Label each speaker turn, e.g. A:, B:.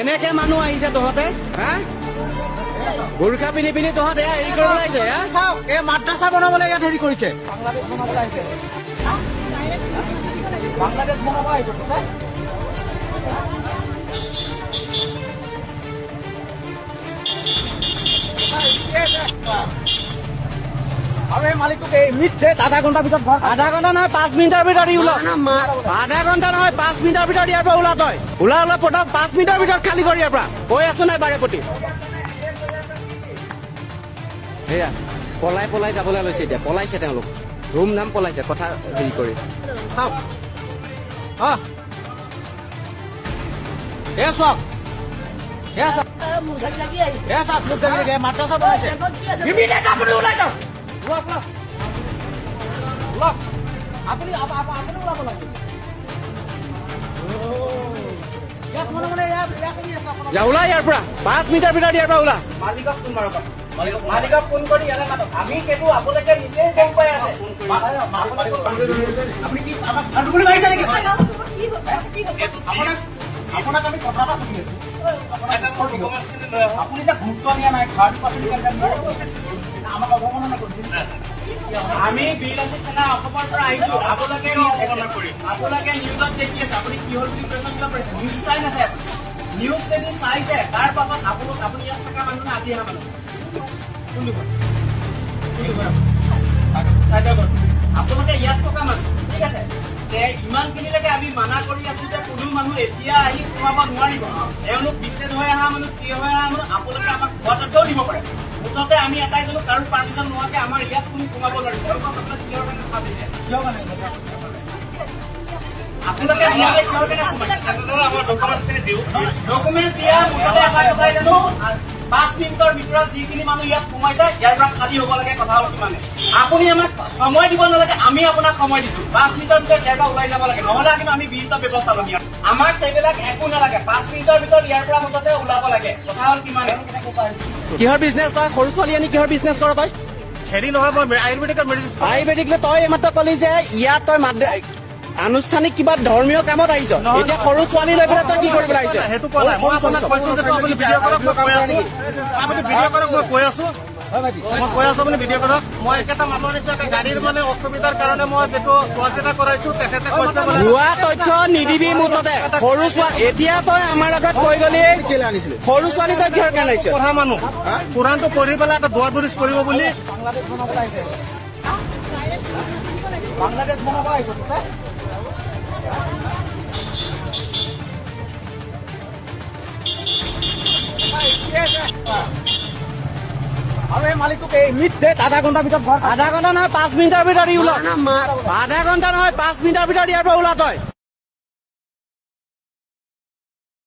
A: এনেকে মানুহ আহিছে তহঁতে হা? গোৰ্খা পিন্ধি পিন্ধি তহঁতে এয়া হেৰি কৰিব লাগিছে
B: চাওক এই মাদ্ৰাছা বনাবলৈ ইয়াত হেৰি কৰিছে। বাংলাদেশ বনাবলৈ আহিছে বাংলাদেশ বনাব আহিছে আৰু এই মালিকটোক এই মিথ্যে আধা ঘণ্টাৰ ভিতৰত ঘৰ
A: আধা ঘণ্টা নহয় পাঁচ মিনিটৰ ভিতৰত ই ওলা আধা ঘণ্টা নহয় পাঁচ মিনিটৰ ভিতৰত ইয়াৰ পৰা ওলা তই। ওলা ওলা পটক পাঁচ মিনিটৰ ভিতৰত খালী কৰি ইয়াৰ পৰা। কৈ আছো নাই বাৰে প্ৰতি সেয়া পলাই পলাই যাবলৈ লৈছে এতিয়া। পলাইছে তেওঁলোক। ধুম ধাম পলাইছে কথা হেৰি কৰি।
B: চাওক। অ এ চাওক। এ চাওক। এ চাওক। মোক দেখি দেখি মাদ্ৰাছা ওলাওক ওলাওক ওলাওক আপুনি আপ- আপ- আপুনি ওলাব লাগে মানে মানে
A: ওলা ইয়াৰ পৰা পাঁচ মিনিটৰ ভিতৰত ইয়াৰ পৰা ওলা
B: মালিকক ফোন মাৰক মালিকক ফোন কৰি ইয়ালে মাতক আমি সেইটো আপোনালোকে নিজেই গম পাই আছে আপুনি কি আমাক মাৰিছে নেকি আপোনাক আপোনাক আমি কথা এটা সুধি আছো আপুনি এতিয়া গুৰুত্ব দিয়া নাই ঘৰটো পাচলি আমাক অৱমাননা কৰিছিল আমি পৰা আহিছো আপোনালোকে আপোনালোকে নিউজত দেখি আছে। আপুনি কি বুলি প্ৰশ্ন কৰিব পাৰিছে? নিউজ চাই নাছে নিউজ যদি চাইছে। তাৰ পাছত আপোনাক আপুনি ইয়াত থকা মানুহ নে আজি অহা? চাইডৰ কয়। আপোনালোকে ইয়াত থকা মানুহ। ঠিক আছে? তে ইমানখিনিলৈকে আমি মানা কৰি আছো যে কোনো মানুহ এতিয়া আহি সোমাব নোৱাৰিব। তেওঁলোক বিচ্ছেদ হৈ অহা মানুহ থিয় হৈ অহা মানুহ আপোনালোকে আমাক কোৱাৰ্টাৰতেও দিব পাৰে? মুঠতে আমি এটাই জানো কাৰো পাৰ্মিশ্যন নোহোৱাকে আমাৰ ইয়াত কোনো সোমাব নোৱাৰিব। তেওঁলোকক আপোনালোকে কিহৰ কাৰণে চাব দিছে কিহৰ কাৰণে আপোনালোকে ইয়ালৈ কিহৰ কাৰণে সোমাইছে? ডকুমেণ্ট দিয়া মুঠতে কথাই জানো। পাঁচ মিনিটৰ ভিতৰত যিখিনি মানুহ ইয়াত সোমাইছে ইয়াৰ পৰা খালী হ'ব লাগে কথা হ'ল কিমানে আপুনি আমাক সময় দিব নালাগে আমি আপোনাক সময় দিছো। পাঁচ মিনিটৰ ভিতৰত ইয়াৰ পৰা ওলাই যাব লাগে। নহলে কিন্তু আমি বিহিত ব্যৱস্থা ল'ম ইয়াত। আমাক সেইবিলাক একো নালাগে। পাঁচ মিনিটৰ ভিতৰত ইয়াৰ পৰা মুঠতে ওলাব লাগে। কথা হ'ল কিমানে
A: কিহৰ বিজনেছ তই? সৰু ছোৱালী আনি কিহৰ বিজনেছ কৰ তই?
B: হেৰি নহয় মই আয়ুৰ্বেদিকৰ মেডিচিন
A: আয়ুৰ্বেদিক লৈ তই এইমাত্ৰ কলি যে ইয়াত তই মাদ্ৰা আনুষ্ঠানিক কিবা ধৰ্মীয় কামত আহিছ। এতিয়া সৰু ছোৱালী লৈ পেলাই তই কি কৰিবলৈ আহিছ?
C: সেইটো কোৱা নাই। মই আপোনাক কৈছো যে আপুনি ভিডিঅ' কৰক মই কৈ আছো। আপুনি ভিডিঅ' কৰক মই কৈ আছো। মই কৈ আছো আপুনি ভিডিঅ' কৰক। মই একেটা মানুহ আনিছো এটা গাড়ীৰ মানে অসুবিধাৰ কাৰণে মই যিটো চোৱা চিতা কৰাইছো তেখেতে কৈছে বোলে
A: ভুৱা তথ্য নিদিবি মুঠতে। সৰু ছোৱালী এতিয়া তই আমাৰ আগত কৈ গলি সৰু ছোৱালী তই কিহৰ কাৰণে আহিছ?
C: পঢ়া মানুহ। কোৰাণটো পঢ়ি পেলাই এটা দোৱা দৰিচ কৰিব বুলি
B: বাংলাদেশ আৰু মালিকটোক আধা ঘণ্টাৰ ভিতৰত
A: আধা ঘণ্টা নহয় পাঁচ মিনিটৰ ভিতৰত ই আধা ঘণ্টা নহয় পাঁচ মিনিটৰ ভিতৰত ইয়াৰ পৰা ওলা তই